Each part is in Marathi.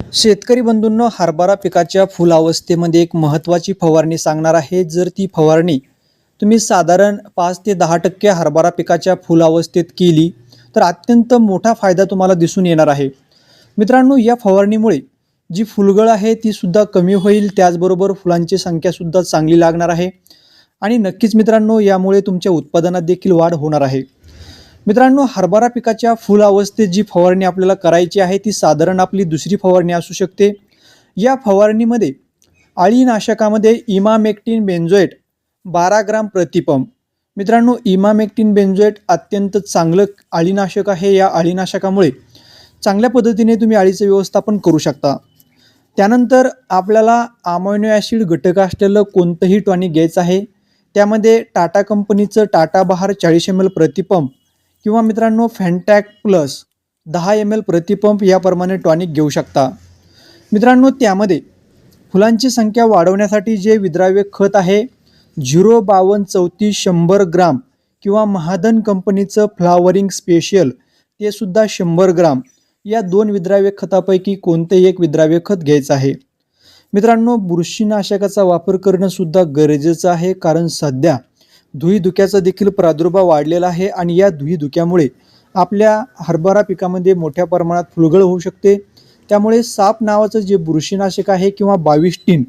शेतकरी बंधूंनो हरभरा पिकाच्या फुलावस्थेमध्ये एक महत्त्वाची फवारणी सांगणार आहे. जर ती फवारणी तुम्ही साधारण पाच ते दहा टक्के हरभरा पिकाच्या फुलावस्थेत केली तर अत्यंत मोठा फायदा तुम्हाला दिसून येणार आहे. मित्रांनो या फवारणीमुळे जी फुलगळ आहे ती सुद्धा कमी होईल. त्याचबरोबर फुलांची संख्यासुद्धा चांगली लागणार आहे. आणि नक्कीच मित्रांनो यामुळे तुमच्या उत्पादनात देखील वाढ होणार आहे. मित्रांनो हरभरा पिकाच्या फुल अवस्थेत जी फवारणी आपल्याला करायची आहे ती साधारण आपली दुसरी फवारणी असू शकते. या फवारणीमध्ये अळीनाशकामध्ये इमामेक्टिन बेन्झोएट बारा ग्राम प्रतिपंप मित्रांनो इमामेक्टिन बेन्झोएट अत्यंत चांगलं अळीनाशक आहे. या अळीनाशकामुळे चांगल्या पद्धतीने तुम्ही अळीचं व्यवस्थापन करू शकता. त्यानंतर आपल्याला अमोनो ॲसिड घटक असलेलं कोणतंही टॉनिक घ्यायचं आहे. त्यामध्ये टाटा कंपनीचं टाटा बहार चाळीस एम एल प्रतिपंप किंवा मित्रांनो फॅन्टॅक प्लस दहा एम एल प्रतिपंप याप्रमाणे टॉनिक घेऊ शकता. मित्रांनो त्यामध्ये फुलांची संख्या वाढवण्यासाठी जे विद्राव्य खत आहे झिरो बावन्न चौतीस शंभर ग्राम किंवा महादन कंपनीचं फ्लावरिंग स्पेशल ते सुद्धा शंभर ग्राम. या दोन विद्राव्य खतापैकी कोणतेही एक विद्राव्य खत घ्यायचं आहे. मित्रांनो बुरशीनाशकाचा वापर करणं सुद्धा गरजेचं आहे कारण सध्या धुईधुक्याचा देखील प्रादुर्भाव वाढलेला आहे आणि या धुईधुक्यामुळे आपल्या हरभरा पिकामध्ये मोठ्या प्रमाणात फुलगळ होऊ शकते. त्यामुळे साप नावाचं जे बुरशीनाशक आहे किंवा बावीस टीन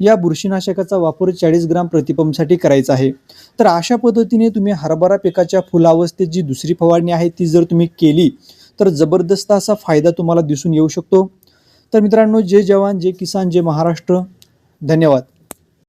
या बुरशीनाशकाचा वापर चाळीस ग्राम प्रतिपंपसाठी करायचा आहे. तर अशा पद्धतीने तुम्ही हरभरा पिकाच्या फुलावस्थेत जी दुसरी फवारणी आहे ती जर तुम्ही केली तर जबरदस्त असा फायदा तुम्हाला दिसून येऊ शकतो. तर मित्रांनो जे जवान जे किसान जे महाराष्ट्र. धन्यवाद.